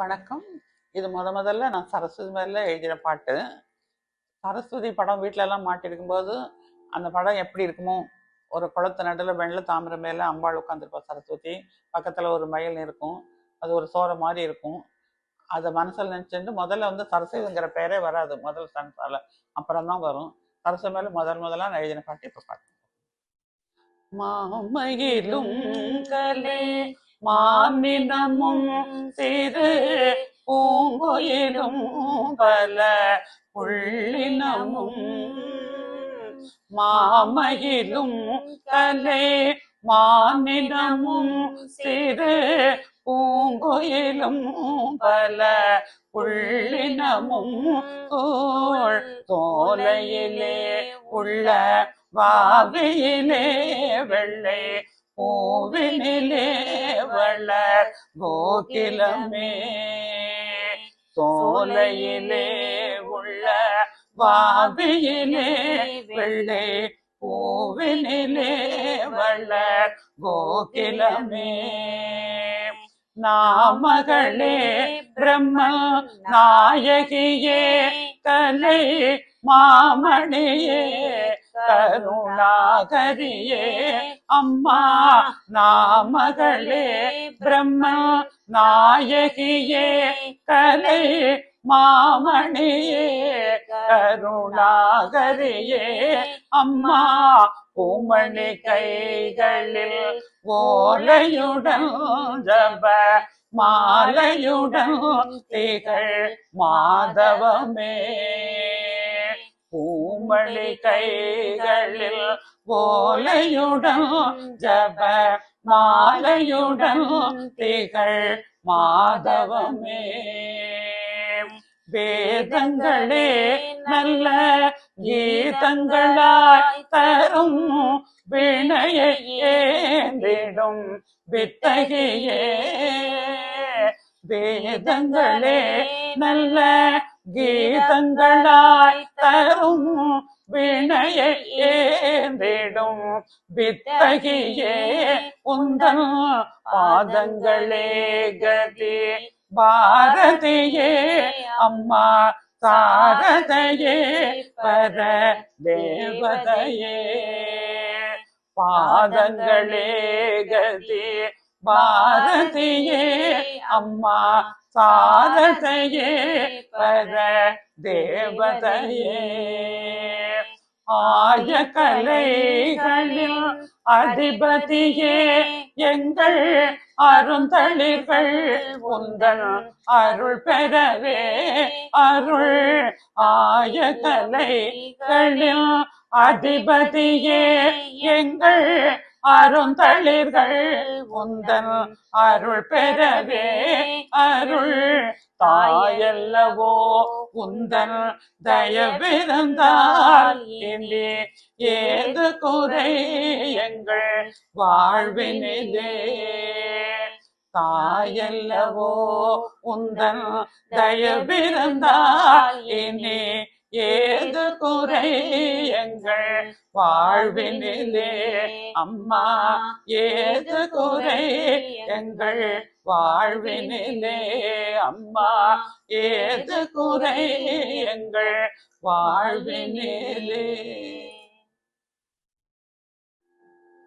வணக்கம். இது முத முதல்ல நான் சரஸ்வதி மேல எழுதின பாட்டு. சரஸ்வதி படம் வீட்ல எல்லாம் மாட்டிருக்கும் போது அந்த படம் எப்படி இருக்குமோ ஒரு குளத்து நடுவில் வெள்ள தாமிர மேல அம்பாள் உட்காந்துருப்பா சரஸ்வதி. பக்கத்துல ஒரு மயில் இருக்கும். அது ஒரு சோறை மாதிரி இருக்கும். அதை மனசில் நினச்சிட்டு முதல்ல வந்து சரஸ்வதிங்கிற பேரே வராது. முதல் சனசால அப்புறம் தான் வரும். சரஸ்வதி மேல முதல் முதலாக நான் எழுதின பாட்டு இப்போ பாட்டு மாமையிலும் கலே மானினமும் சிறு பூங்கொயிலும் பல உள்ளினமும் மாமயிலும் கலை மானினமும் சிறு பூங்கொயிலும் பல உள்ளினமும் தோல் தோலையிலே உள்ள வாகையிலே வெள்ளை பூவினிலே வளர் கோகிலமே. சோலையிலே உள்ள வாவியிலே வெள்ளை பூவினிலே வளர் கோகிலமே. நாமகளே பிரம்ம நாயகியே கலை மாமணியே. கருணாகரியே அம்மா நாமகளே பிரம்ம நாயகியே கலை மாமணியே கருணாகரியே அம்மா பூமணி கைகளில் ஓலையுடன் ஜப மாலையுடன் திகழ் மாதவமே. பூமணி கைகளில் ஓலையுடன் ஜப மாலையுடன் திகழ் மாதவமே. வேதங்களே நல்ல கீதங்களாய் தரும் வினையை ஏந்திடும் வித்தகையே வேதங்களே நல்ல கீதங்களாய் தரும் வினையை ஏந்திடும். வித்தகியே உந்தன் பாதங்களே கதி. பாரதியே அம்மா சாரதையே பர தேவதையே. பாதங்களே கதி. பாரதியே அம்மா சாரதையே பர தேவதையே. ஆய கலைகளில் அதிபதியே எங்கள் அருந்தளிர்கள். உந்தன் அருள் பெறவே அருள். ஆய கலைகளில் அதிபதியே எங்கள் அருந்தளிர்கள். உந்தன் அருள் பெறவே அருள். தாயல்லவோ உந்தன் தயவிருந்தால் இனி ஏது குறை எங்கள் வாழ்வினிலே? தாயல்லவோ உந்தன் தயவிருந்தால் இனி ஏது குறை எங்கள் வாழ்வினிலே? அம்மா ஏது குறை எங்கள் வாழ்வினிலே? அம்மா ஏது குறை எங்கள் வாழ்வினிலே?